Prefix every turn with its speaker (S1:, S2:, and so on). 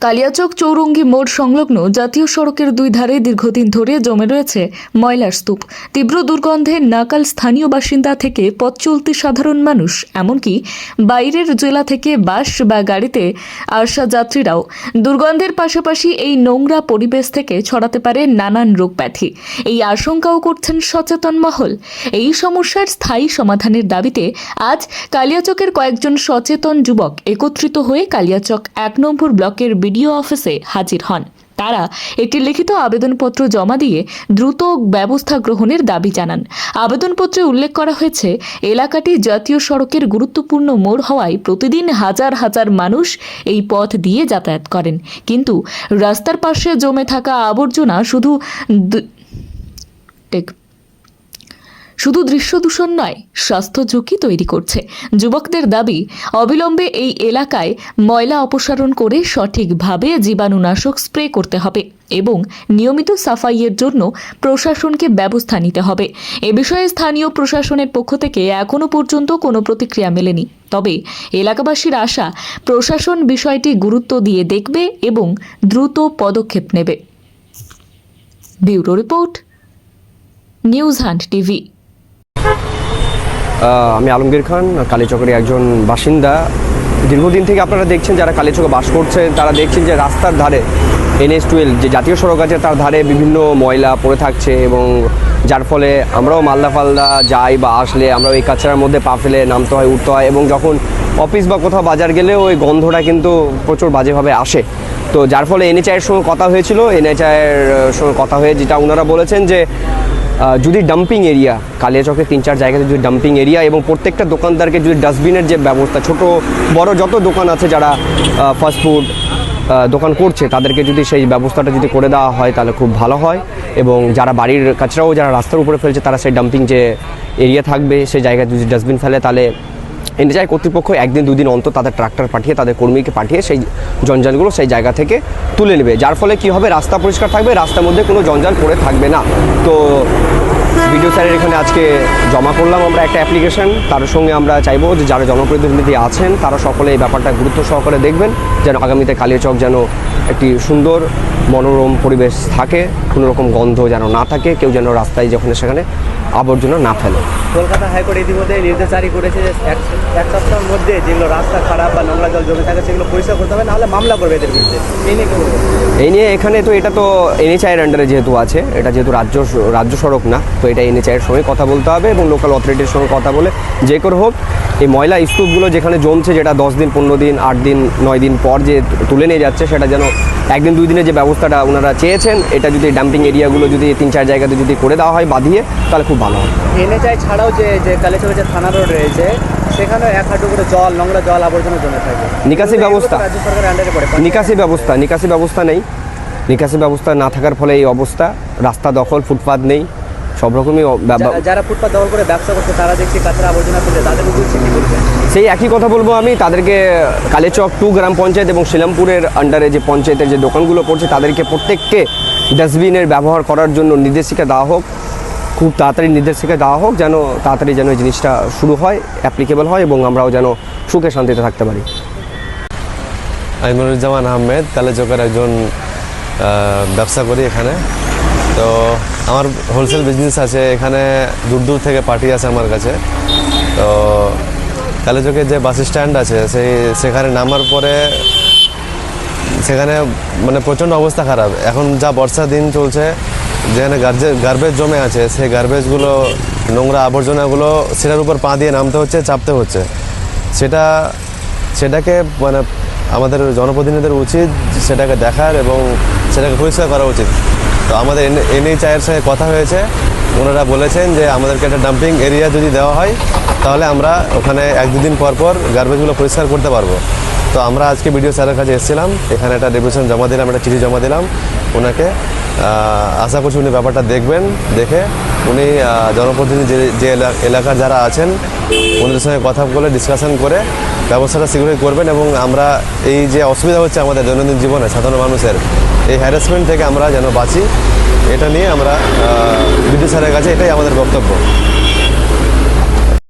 S1: কালিয়াচক চৌরঙ্গি মোড় সংলগ্ন জাতীয় সড়কের দুই ধারে দীর্ঘদিন ধরে জমে রয়েছে ময়লার স্তূপ। তীব্র দুর্গন্ধে নাকাল স্থানীয় বাসিন্দা থেকে পথ চলতি সাধারণ মানুষ, এমনকি বাইরের জেলা থেকে বাস বা গাড়িতে আসা যাত্রীরাও। দুর্গন্ধের পাশাপাশি এই নোংরা পরিবেশ থেকে ছড়াতে পারে নানান রোগ ব্যাধি। এই আশঙ্কাও করছেন সচেতন মহল। এই সমস্যার স্থায়ী সমাধানের দাবিতে আজ কালিয়াচকের কয়েকজন সচেতন যুবক একত্রিত হয়ে কালিয়াচক এক নম্বর ব্লকের বিডিও অফিসে হাজির হন। তারা একটি লিখিত আবেদনপত্র জমা দিয়ে দ্রুত ব্যবস্থা গ্রহণের দাবি জানান। আবেদনপত্রে উল্লেখ করা হয়েছে, এলাকাটি জাতীয় সড়কের গুরুত্বপূর্ণ মোড় হওয়ায় প্রতিদিন হাজার হাজার মানুষ এই পথ দিয়ে যাতায়াত করেন। কিন্তু রাস্তার পাশে জমে থাকা আবর্জনা শুধু টেক শুধু দৃশ্য দূষণ নয়, স্বাস্থ্য ঝুঁকি তৈরি করছে। যুবকদের দাবি, অবিলম্বে এই এলাকায় ময়লা অপসারণ করে সঠিকভাবে জীবাণুনাশক স্প্রে করতে হবে এবং নিয়মিত সাফাইয়ের জন্য প্রশাসনকে ব্যবস্থা নিতে হবে। এ বিষয়ে স্থানীয় প্রশাসনের পক্ষ থেকে এখনও পর্যন্ত কোনো প্রতিক্রিয়া মেলেনি। তবে এলাকাবাসীর আশা, প্রশাসন বিষয়টি গুরুত্ব দিয়ে দেখবে এবং দ্রুত পদক্ষেপ নেবে। Bureau report, news hunt TV.
S2: আমি আলমগীর খান, কালীচকের একজন বাসিন্দা। দীর্ঘদিন থেকে আপনারা দেখছেন যারা কালীচকে বাস করছেন তারা দেখছেন যে রাস্তার ধারে এনএস টুয়েলভ যে জাতীয় সড়ক আছে, তার ধারে বিভিন্ন ময়লা পড়ে থাকছে এবং যার ফলে আমরাও মালদা ফালদা যাই বা আসলে আমরা ওই কাছাড়ার মধ্যে পা ফেলে নামতে হয়, উঠতে হয় এবং যখন অফিস বা কোথাও বাজার গেলে ওই গন্ধটা কিন্তু প্রচুর বাজেভাবে আসে। তো যার ফলে এনএচআইয়ের সঙ্গে কথা হয়েছিল। এনএচআইয়ের সঙ্গে কথা হয়ে যেটা ওনারা বলেছেন যে যদি ডাম্পিং এরিয়া কালিয়াচকের তিন চার জায়গাতে যদি ডাম্পিং এরিয়া এবং প্রত্যেকটা দোকানদারকে যদি ডাস্টবিনের যে ব্যবস্থা, ছোট, বড় যত দোকান আছে যারা ফাস্টফুড দোকান করছে, তাদেরকে যদি সেই ব্যবস্থাটা যদি করে দেওয়া হয়, তাহলে খুব ভালো হয়। এবং যারা বাড়ির কাছরাও যারা রাস্তার উপরে ফেলছে, তারা সেই ডাম্পিং যে এরিয়া থাকবে, সেই জায়গায় যদি ডাস্টবিন ফেলে, তাহলে এনএচআই কর্তৃপক্ষ একদিন দুদিন অন্তর তাদের ট্রাক্টর পাঠিয়ে, তাদের কর্মীকে পাঠিয়ে সেই জঞ্জালগুলো সেই জায়গা থেকে তুলে নেবে। যার ফলে কি হবে? রাস্তা পরিষ্কার থাকবে, রাস্তার মধ্যে কোনো জঞ্জাল পড়ে থাকবে না। তো ভিডিও স্যারের এখানে আজকে জমা করলাম আমরা একটা অ্যাপ্লিকেশন। তার সঙ্গে আমরা চাইব যে যারা জনপ্রতিনিধি আছেন তারা সকলে এই ব্যাপারটা গুরুত্ব সহকারে দেখবেন যেন আগামীতে কালিয়াচক যেন একটি সুন্দর মনোরম পরিবেশ থাকে কোনো রকম গন্ধ যেন না থাকে কেউ যেন রাস্তায় যখন সেখানে আবর্জনা না ফেলে।
S3: কলকাতা হাইকোর্ট ইতিমধ্যে নির্দেশ জারি করেছে যে এক সপ্তাহের মধ্যে যেগুলো রাস্তা খারাপ বা নোংরা জল জমে থাকে সেগুলো পরিষ্কার করতে হবে নাহলে মামলা করবে এদের বিরুদ্ধে। এই নিয়ে
S2: এই নিয়ে এখানে তো এটা তো এনএচআইয়ের আন্ডারে যেহেতু আছে এটা যেহেতু রাজ্য রাজ্য সড়ক না তো এটা এনএচআইয়ের সঙ্গে কথা বলতে হবে এবং লোকাল অথরিটির সঙ্গে কথা বলে যে করে হোক এই ময়লা স্তূপগুলো যেখানে জমছে যেটা দশ দিন পনেরো দিন আট দিন নয় দিন পর যে তুলে নিয়ে যাচ্ছে সেটা যেন একদিন দুই দিনের যে ব্যবস্থাটা ওনারা চেয়েছেন এটা যদি ডাম্পিং এরিয়াগুলো যদি তিন চার জায়গাতে যদি করে দেওয়া হয় বাঁধিয়ে তাহলে খুব ভালো হয়।
S3: এনএচআই ছাড়াও যে যে কালেচকে যে থানা রোড রয়েছে সেখানেও এক হাঁটু করে জল নোংরা জল আবর্জনা জমে থাকে।
S2: নিকাশি ব্যবস্থা?
S3: রাজ্য সরকারের আন্ডারে পড়ে।
S2: নিকাশি ব্যবস্থা নিকাশি ব্যবস্থা নেই। নিকাশি ব্যবস্থা না থাকার ফলে এই অবস্থা রাস্তা দখল ফুটপাত নেই। সব রকমই
S3: যারা ফুটপাত দখল করে ব্যবসা করছে তারা দেখছি কাঁচরা আবর্জনা ফেলে তাদের উদ্দেশ্যে কি বলবেন
S2: সেই একই কথা বলব আমি তাদেরকে কালেচক টু গ্রাম পঞ্চায়েত এবং শিলামপুরের আন্ডারে যে পঞ্চায়েতের যে দোকানগুলো পড়ছে তাদেরকে প্রত্যেককে ডাস্টবিনের ব্যবহার করার জন্য নির্দেশিকা দেওয়া হোক খুব তাড়াতাড়ি নির্দেশিকা দেওয়া হোক যেন তাড়াতাড়ি যেন এই জিনিসটা শুরু হয় অ্যাপ্লিকেবল হয় এবং আমরাও যেন সুখে শান্তিতে থাকতে পারি।
S4: আমি মনিরুজ্জামান আহমেদ কালেচকের একজন ব্যবসা করি এখানে। তো আমার হোলসেল বিজনেস আছে, এখানে দূর দূর থেকে পার্টি আছে আমার কাছে। তো কালেচকের যে বাস স্ট্যান্ড আছে, সেই সেখানে নামার পরে সেখানে মানে প্রচণ্ড অবস্থা খারাপ। এখন যা বর্ষা দিন চলছে, যেখানে গার্বেজ জমে আছে, সেই গার্বেজগুলো নোংরা আবর্জনাগুলো সেটার উপর পা দিয়ে নামতে হচ্ছে, চাপতে হচ্ছে। সেটা, সেটাকে মানে আমাদের জনপ্রতিনিধিদের উচিত সেটাকে দেখার এবং সেটাকে পরিষ্কার করা উচিত। তো আমাদের এনএইচআইয়ের সঙ্গে কথা হয়েছে। ওনারা বলেছেন যে আমাদেরকে একটা ডাম্পিং এরিয়া যদি দেওয়া হয়, তাহলে আমরা ওখানে এক দুদিন পর পর গার্বেজগুলো পরিষ্কার করতে পারব। তো আমরা আজকে বিডিও স্যারের কাছে এসেছিলাম। এখানে একটা ডেপুটেশন জমা দিলাম, একটা চিঠি জমা দিলাম। ওনাকে আশা করছি উনি ব্যাপারটা দেখবেন, দেখে উনি জনপ্রতিনিধি যে- যে এলা- এলাকার যারা আছেন, ওনাদের সঙ্গে কথা বলে ডিসকাশন করে ব্যবস্থাটা শীঘ্রই করবেন এবং আমরা এই যে অসুবিধা হচ্ছে আমাদের দৈনন্দিন জীবনে সাধারণ মানুষের, এই হ্যারাসমেন্ট থেকে আমরা যেন বাঁচি, এটা নিয়ে আমরা বিদ্যুৎ স্যারের কাছে এটাই আমাদের বক্তব্য।